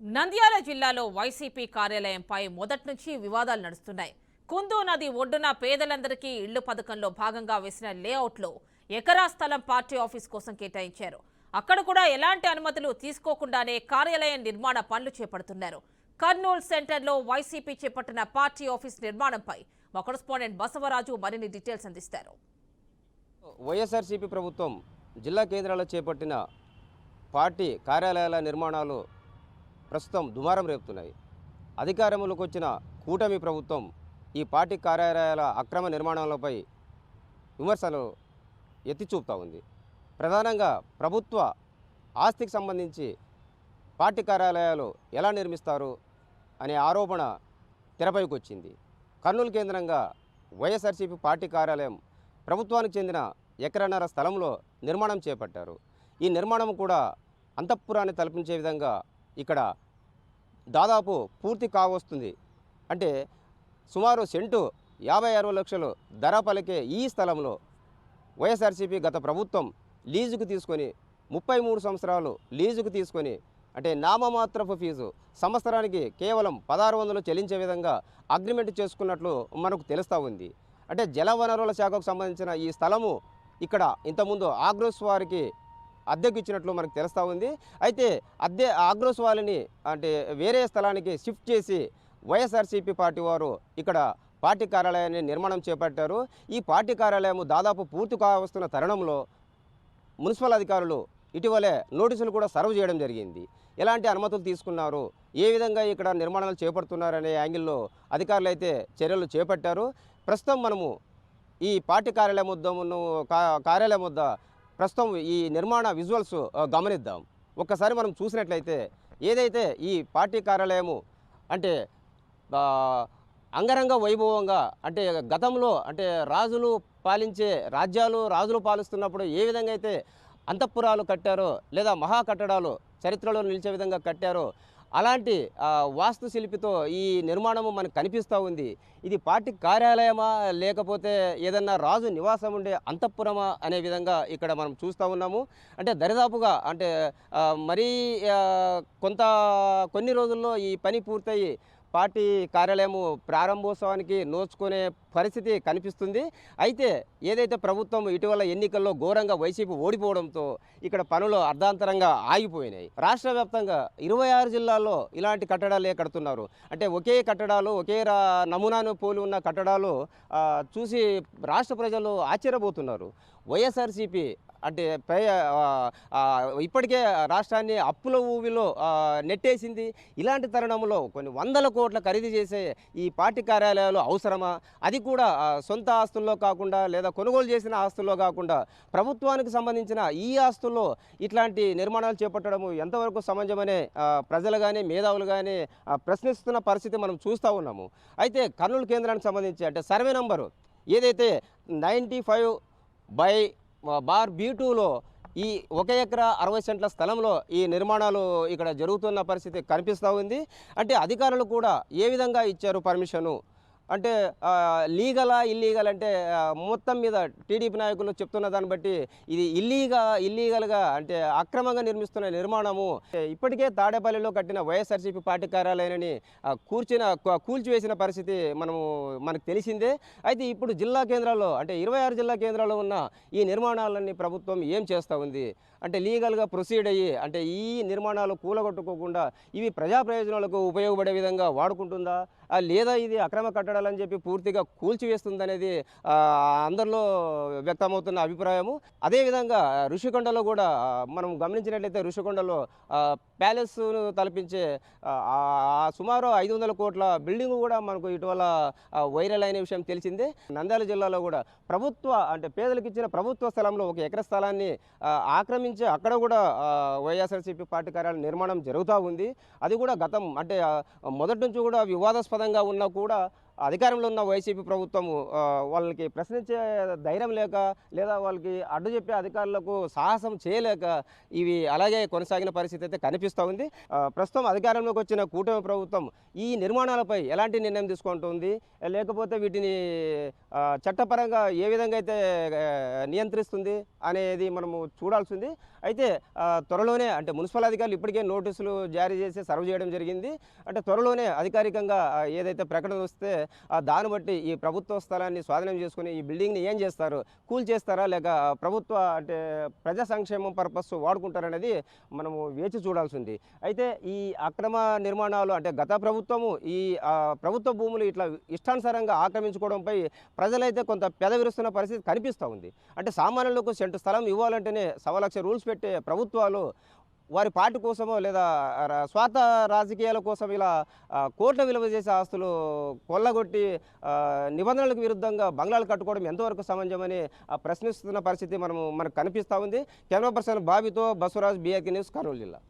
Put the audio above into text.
నంద్యాల జిల్లాలో వైసీపీ కార్యాలయంపై మొదటి నుంచి వివాదాలు నడుస్తున్నాయి. కుందు నది ఒడ్డున పేదలందరికీ ఇళ్ళు పథకంలో భాగంగా వేసిన లేఅవుట్లో ఎకరా స్థలం పార్టీ ఆఫీస్ కోసం కేటాయించారు. అక్కడ కూడా ఎలాంటి అనుమతులు తీసుకోకుండానే కార్యాలయం నిర్మాణ పనులు చేపడుతున్నారు. కర్నూలు సెంటర్లో వైసీపీ చేపట్టిన పార్టీ ఆఫీస్ నిర్మాణంపై మా కరెస్పాండెంట్ బసవరాజు మరిన్ని డీటెయిల్స్ అందిస్తారు. వైఎస్ఆర్సీపీ ప్రభుత్వం జిల్లా కేంద్రాల్లో చేపట్టిన పార్టీ కార్యాలయాల నిర్మాణాలు ప్రస్తుతం దుమారం రేపుతున్నాయి. అధికారంలోకి వచ్చిన కూటమి ప్రభుత్వం ఈ పార్టీ కార్యాలయాల అక్రమ నిర్మాణాలపై విమర్శలు ఎత్తి చూపుతూ ఉంది. ప్రధానంగా ప్రభుత్వ ఆస్తికి సంబంధించి పార్టీ కార్యాలయాలు ఎలా నిర్మిస్తారు అనే ఆరోపణ తెరపైకి వచ్చింది. కర్నూలు కేంద్రంగా వైఎస్ఆర్సీపీ పార్టీ కార్యాలయం ప్రభుత్వానికి చెందిన ఎకరన్నర స్థలంలో నిర్మాణం చేపట్టారు. ఈ నిర్మాణం కూడా అంతఃపురాన్ని తలపించే విధంగా ఇక్కడ దాదాపు పూర్తి కావస్తుంది. అంటే సుమారు సెంటు యాభై అరవై లక్షలు ధర పలికే ఈ స్థలంలో వైఎస్ఆర్సీపీ గత ప్రభుత్వం లీజుకు తీసుకొని ముప్పై మూడు సంవత్సరాలు లీజుకు తీసుకొని అంటే నామమాత్రపు ఫీజు సంవత్సరానికి కేవలం పదహారు వందలు చెల్లించే విధంగా అగ్రిమెంట్ చేసుకున్నట్లు మనకు తెలుస్తూ ఉంది. అంటే జలవనరుల శాఖకు సంబంధించిన ఈ స్థలము ఇక్కడ ఇంతకుముందు ఆగ్రోస్ వారికి అద్దెకు ఇచ్చినట్లు మనకు తెలుస్తూ ఉంది. అయితే అద్దె ఆగ్రోస్ వాళ్ళని అంటే వేరే స్థలానికి షిఫ్ట్ చేసి వైఎస్ఆర్సీపీ పార్టీ వారు ఇక్కడ పార్టీ కార్యాలయాన్ని నిర్మాణం చేపట్టారు. ఈ పార్టీ కార్యాలయం దాదాపు పూర్తి కావస్తున్న తరుణంలో మున్సిపల్ అధికారులు ఇటీవలే నోటీసులు కూడా సర్వ్ చేయడం జరిగింది. ఎలాంటి అనుమతులు తీసుకున్నారు? ఏ విధంగా ఇక్కడ నిర్మాణాలు చేపడుతున్నారనే యాంగిల్లో అధికారులు అయితే చర్యలు చేపట్టారు. ప్రస్తుతం మనము ఈ పార్టీ కార్యాలయం వద్ద ఉన్న- కార్యాలయం వద్ద ప్రస్తుతం ఈ నిర్మాణ విజువల్స్ గమనిద్దాం. ఒక్కసారి మనం చూసినట్లయితే ఏదైతే ఈ పార్టీ కార్యాలయము అంటే అంగరంగ వైభవంగా అంటే గతంలో అంటే రాజులు పాలించే రాజ్యాలు రాజులు పాలిస్తున్నప్పుడు ఏ విధంగా అయితే అంతఃపురాలు కట్టారో లేదా మహా కట్టడాలు చరిత్రలో నిలిచే విధంగా కట్టారో అలాంటి వాస్తుశిల్పితో ఈ నిర్మాణము మనకు కనిపిస్తూ ఉంది. ఇది పార్టీ కార్యాలయమా లేకపోతే ఏదన్నా రాజు నివాసం ఉండే అంతఃపురమా అనే విధంగా ఇక్కడ మనం చూస్తూ ఉన్నాము. అంటే దరిదాపుగా అంటే మరీ కొంత కొన్ని రోజుల్లో ఈ పని పూర్తయి పార్టీ కార్యాలయము ప్రారంభోత్సవానికి నోచుకునే పరిస్థితి కనిపిస్తుంది. అయితే ఏదైతే ప్రభుత్వం ఇటీవల ఎన్నికల్లో ఘోరంగా వైసీపీ ఓడిపోవడంతో ఇక్కడ పనులు అర్ధాంతరంగా ఆగిపోయినాయి. రాష్ట్ర వ్యాప్తంగా ఇరవై ఆరు జిల్లాల్లో ఇలాంటి కట్టడాలే కడుతున్నారు అంటే ఒకే కట్టడాలు ఒకే రా నమూనాను పోలి ఉన్న కట్టడాలు చూసి రాష్ట్ర ప్రజలు ఆశ్చర్యపోతున్నారు. వైఎస్ఆర్సీపీ అంటే పై ఇప్పటికే రాష్ట్రాన్ని అప్పుల ఊవిలో నెట్టేసింది. ఇలాంటి తరుణంలో కొన్ని వందల కోట్ల ఖరీదు చేసే ఈ పార్టీ కార్యాలయాలు అవసరమా? అది కూడా సొంత ఆస్తుల్లో కాకుండా లేదా కొనుగోలు చేసిన ఆస్తుల్లో కాకుండా ప్రభుత్వానికి సంబంధించిన ఈ ఆస్తుల్లో ఇట్లాంటి నిర్మాణాలు చేపట్టడము ఎంతవరకు సమంజమనే ప్రజలు కానీ మేధావులు కానీ ప్రశ్నిస్తున్న పరిస్థితి మనం చూస్తూ ఉన్నాము. అయితే కర్నూలు కేంద్రానికి సంబంధించి అంటే సర్వే నంబరు ఏదైతే ninety five by bar B టూలో ఈ ఒక ఎకరా అరవై సెంట్ల స్థలంలో ఈ నిర్మాణాలు ఇక్కడ జరుగుతున్న పరిస్థితి కనిపిస్తూ ఉంది. అంటే అధికారులు కూడా ఏ విధంగా ఇచ్చారు పర్మిషను? అంటే లీగలా ఇల్లీగల్ అంటే మొత్తం మీద టీడీపీ నాయకులు చెప్తున్న దాన్ని బట్టి ఇది ఇల్లీగా ఇల్లీగల్గా అంటే అక్రమంగా నిర్మిస్తున్న నిర్మాణము. ఇప్పటికే తాడేపల్లిలో కట్టిన వైఎస్ఆర్సీపీ పార్టీ కార్యాలయాన్ని కూర్చిన కూల్చివేసిన పరిస్థితి మనము మనకు తెలిసిందే. అయితే ఇప్పుడు జిల్లా కేంద్రాల్లో అంటే ఇరవై ఆరు జిల్లా కేంద్రాల్లో ఉన్న ఈ నిర్మాణాలన్నీ ప్రభుత్వం ఏం చేస్తూ ఉంది? అంటే లీగల్గా ప్రొసీడ్ అయ్యి అంటే ఈ నిర్మాణాలు కూలగొట్టుకోకుండా ఇవి ప్రజా ప్రయోజనాలకు ఉపయోగపడే విధంగా వాడుకుంటుందా? లేదా ఇది అక్రమ కట్టడాలని చెప్పి పూర్తిగా కూల్చివేస్తుందనేది అందరిలో వ్యక్తమవుతున్న అభిప్రాయము. అదేవిధంగా ఋషికొండలో కూడా మనం గమనించినట్లయితే ఋషికొండలో ప్యాలెస్ను తలపించే సుమారు ఐదు వందల కోట్ల బిల్డింగ్ కూడా మనకు ఇటీవల వైరల్ అయిన విషయం తెలిసిందే. నంద్యాల జిల్లాలో కూడా ప్రభుత్వ అంటే పేదలకు ఇచ్చిన ప్రభుత్వ స్థలంలో ఒక ఎకర స్థలాన్ని ఆక్రమి ఆక్రమించి అక్కడ కూడా వైఎస్ఆర్సీపీ పార్టీ కార్యాలయం నిర్మాణం జరుగుతూ ఉంది. అది కూడా గతం అంటే మొదటి నుంచి కూడా వివాదాస్పదంగా ఉన్నా కూడా అధికారంలో ఉన్న వైసీపీ ప్రభుత్వము వాళ్ళకి ప్రశ్నించే ధైర్యం లేక లేదా వాళ్ళకి అడ్డు చెప్పే అధికారులకు సాహసం చేయలేక ఇవి అలాగే కొనసాగిన పరిస్థితి అయితే కనిపిస్తూ ఉంది. ప్రస్తుతం అధికారంలోకి వచ్చిన కూటమి ప్రభుత్వం ఈ నిర్మాణాలపై ఎలాంటి నిర్ణయం తీసుకుంటుంది? లేకపోతే వీటిని చట్టపరంగా ఏ విధంగా అయితే నియంత్రిస్తుంది అనేది మనము చూడాల్సింది అయితే త్వరలోనే అంటే మున్సిపల్ అధికారులు ఇప్పటికే నోటీసులు జారీ చేసి సర్వ్ చేయడం జరిగింది. అంటే త్వరలోనే అధికారికంగా ఏదైతే ప్రకటన వస్తే దాన్ని బట్టి ఈ ప్రభుత్వ స్థలాన్ని స్వాధీనం చేసుకుని ఈ బిల్డింగ్ని ఏం చేస్తారు? కూల్ చేస్తారా? లేక ప్రభుత్వ అంటే ప్రజా సంక్షేమం పర్పస్ వాడుకుంటారనేది మనము వేచి చూడాల్సి ఉంది అయితే ఈ అక్రమ నిర్మాణాలు అంటే గత ప్రభుత్వము ఈ ప్రభుత్వ భూములు ఇట్లా ఇష్టానుసారంగా ఆక్రమించుకోవడంపై ప్రజలైతే కొంత పెదవిరుస్తున్న పరిస్థితి కనిపిస్తూ ఉంది. అంటే సామాన్యులకు సెంటు స్థలం ఇవ్వాలంటేనే సవా లక్ష రూల్స్ పెట్టే ప్రభుత్వాలు వారి పార్టీ కోసమో లేదా స్వార్థ రాజకీయాల కోసం ఇలా కోట్ల విలువ చేసే ఆస్తులు కొల్లగొట్టి నిబంధనలకు విరుద్ధంగా బంగ్లాలు కట్టుకోవడం ఎంతవరకు సమంజమని ఆ, ప్రశ్నిస్తున్న పరిస్థితి మనము మనకు కనిపిస్తూ ఉంది. కెమెరా పర్సన్ బాబితో బసవరాజ్ బీఆర్కే న్యూస్ కర్నూలు జిల్లా.